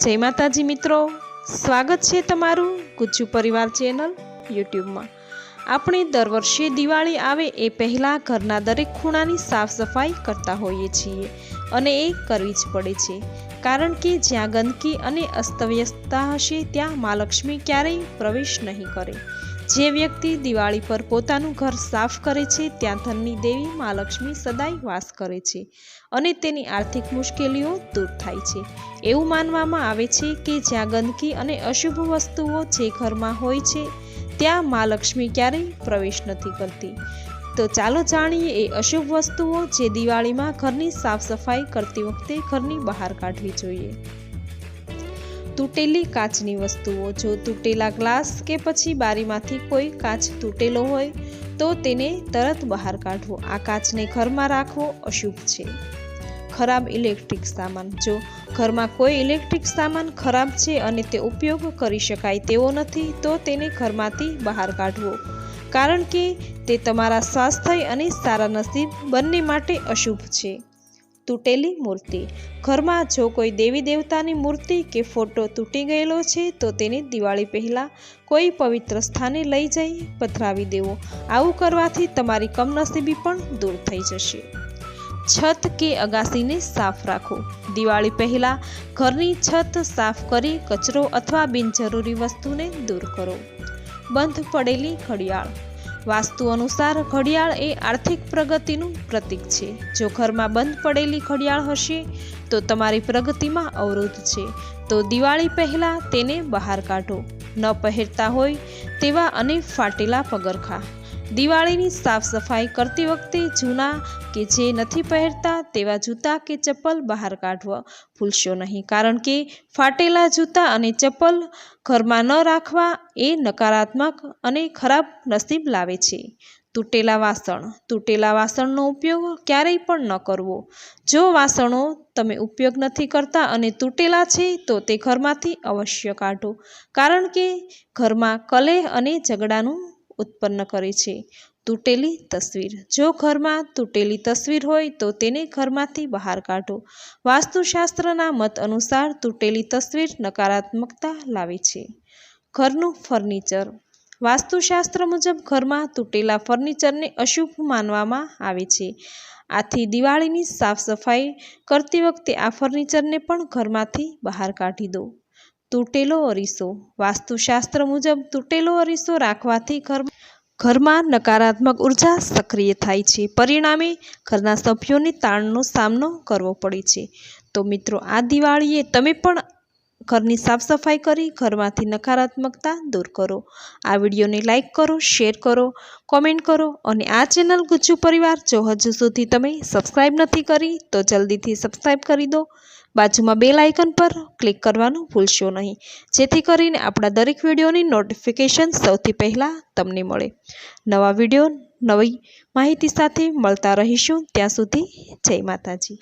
જય માતાજી મિત્રો. સ્વાગત છે તમારું ગુજ્જુ પરિવાર ચેનલ યુટ્યુબમાં. આપણે દર વર્ષે દિવાળી આવે એ પહેલાં ઘરના દરેક ખૂણાની સાફ સફાઈ કરતા હોઈએ છીએ. અને એ કરવી જ પડે છે. કારણ કે જ્યાં ગંદકી અને અસ્તવ્યસ્તતા હશે, ત્યાં મા લક્ષ્મી ક્યારેય પ્રવેશ નહીં કરે. જે વ્યક્તિ દિવાળી પર પોતાનું ઘર સાફ કરે છે, ત્યાં ધનની દેવી મા લક્ષ્મી સદાય વાસ કરે છે અને તેની આર્થિક મુશ્કેલીઓ દૂર થાય છે. એવું માનવામાં આવે છે કે જ્યાં ગંદકી અને અશુભ વસ્તુઓ જે ઘરમાં હોય છે, ત્યાં મા લક્ષ્મી ક્યારેય પ્રવેશ નથી કરતી. તો ચાલો જાણીએ એ અશુભ વસ્તુઓ જે દિવાળીમાં ઘરની સાફ સફાઈ કરતી વખતે ઘરની બહાર કાઢવી જોઈએ. તૂટેલી કાચની વસ્તુઓ. જો તૂટેલા ગ્લાસ કે પછી બારીમાંથી કોઈ કાચ તૂટેલો હોય, તો તેને તરત બહાર કાઢવો. આ કાચને ઘરમાં રાખવો અશુભ છે. ખરાબ ઇલેક્ટ્રિક સામાન. જો ઘરમાં કોઈ ઇલેક્ટ્રિક સામાન ખરાબ છે અને તે ઉપયોગ કરી શકાય તેવો નથી, તો તેને ઘરમાંથી બહાર કાઢવો. કારણ કે તે તમારા સ્વાસ્થ્ય અને સારા નસીબ બંને માટે અશુભ છે. તૂટેલી મૂર્તિ. ઘરમાં જો કોઈ દેવી દેવતાની મૂર્તિ કે ફોટો તૂટી ગયેલો છે, તો તેને દિવાળી પહેલાં કોઈ પવિત્ર સ્થાને લઈ જઈ પધરાવી દેવો. આવું કરવાથી તમારી કમનસીબી પણ દૂર થઈ જશે. છત કે અગાસીને સાફ રાખો. દિવાળી પહેલાં ઘરની છત સાફ કરી કચરો અથવા બિનજરૂરી વસ્તુને દૂર કરો. બંધ પડેલી ઘડિયાળ. વાસ્તુ અનુસાર ઘડિયાળ એ આર્થિક પ્રગતિનું પ્રતીક છે. જો ઘરમાં બંધ પડેલી ઘડિયાળ હશે, તો તમારી પ્રગતિમાં અવરોધ છે. તો દિવાળી પહેલાં તેને બહાર કાઢો. ન પહેરતા હોય તેવા અને ફાટેલા પગરખા. દિવાળીની સાફ સફાઈ કરતી વખતે જૂના કે જે નથી પહેરતા તેવા જૂતા કે ચપ્પલ બહાર કાઢવા ભૂલશો નહીં. કારણ કે ફાટેલા જૂતા અને ચપ્પલ ઘરમાં ન રાખવા એ નકારાત્મક અને ખરાબ નસીબ લાવે છે. તૂટેલા વાસણ. તૂટેલા વાસણનો ઉપયોગ ક્યારેય પણ ન કરવો. જો વાસણો તમે ઉપયોગ નથી કરતા અને તૂટેલા છે તો તે ઘરમાંથી અવશ્ય કાઢો. કારણ કે ઘરમાં કલેહ અને ઝઘડાનું ઉત્પન્ન કરે છે. તૂટેલી તસવીર. જો ઘરમાં તૂટેલી તસવીર હોય તો તેને ઘરમાંથી બહાર કાઢો. વાસ્તુશાસ્ત્રના મત અનુસાર તૂટેલી તસવીર નકારાત્મકતા લાવે છે. ઘરનું ફર્નિચર. વાસ્તુશાસ્ત્ર મુજબ ઘરમાં તૂટેલા ફર્નિચરને અશુભ માનવામાં આવે છે. આથી દિવાળીની સાફ સફાઈ કરતી વખતે આ ફર્નિચરને પણ ઘરમાંથી બહાર કાઢી દો. તૂટેલો અરીસો. વાસ્તુશાસ્ત્ર મુજબ, તૂટેલો અરીસો રાખવાથી ઘર ઘરમાં નકારાત્મક ઊર્જા સક્રિય થાય છે. પરિણામે, ઘરના સભ્યોને તાણનો સામનો કરવો પડે છે. તો મિત્રો, આ દિવાળીએ તમે પણ ઘરની સાફ સફાઈ કરી, ઘરમાંથી નકારાત્મકતા દૂર કરો. આ વિડીયોને લાઇક કરો, શેર કરો, કોમેન્ટ કરો અને આ ચેનલ ગુજ્જુ પરિવાર જો હજુ સુધી તમે સબસ્ક્રાઈબ નથી કરી, તો જલ્દીથી સબસ્ક્રાઈબ કરી દો. બાજુમાં બેલ આઇકન પર ક્લિક કરવાનું ભૂલશો નહીં. જેથી કરીને આપણા દરેક વિડીયોની નોટિફિકેશન સૌથી પહેલાં તમને મળે. નવા વીડિયો, નવી માહિતી સાથે મળતા રહીશું. ત્યાં સુધી જય માતાજી.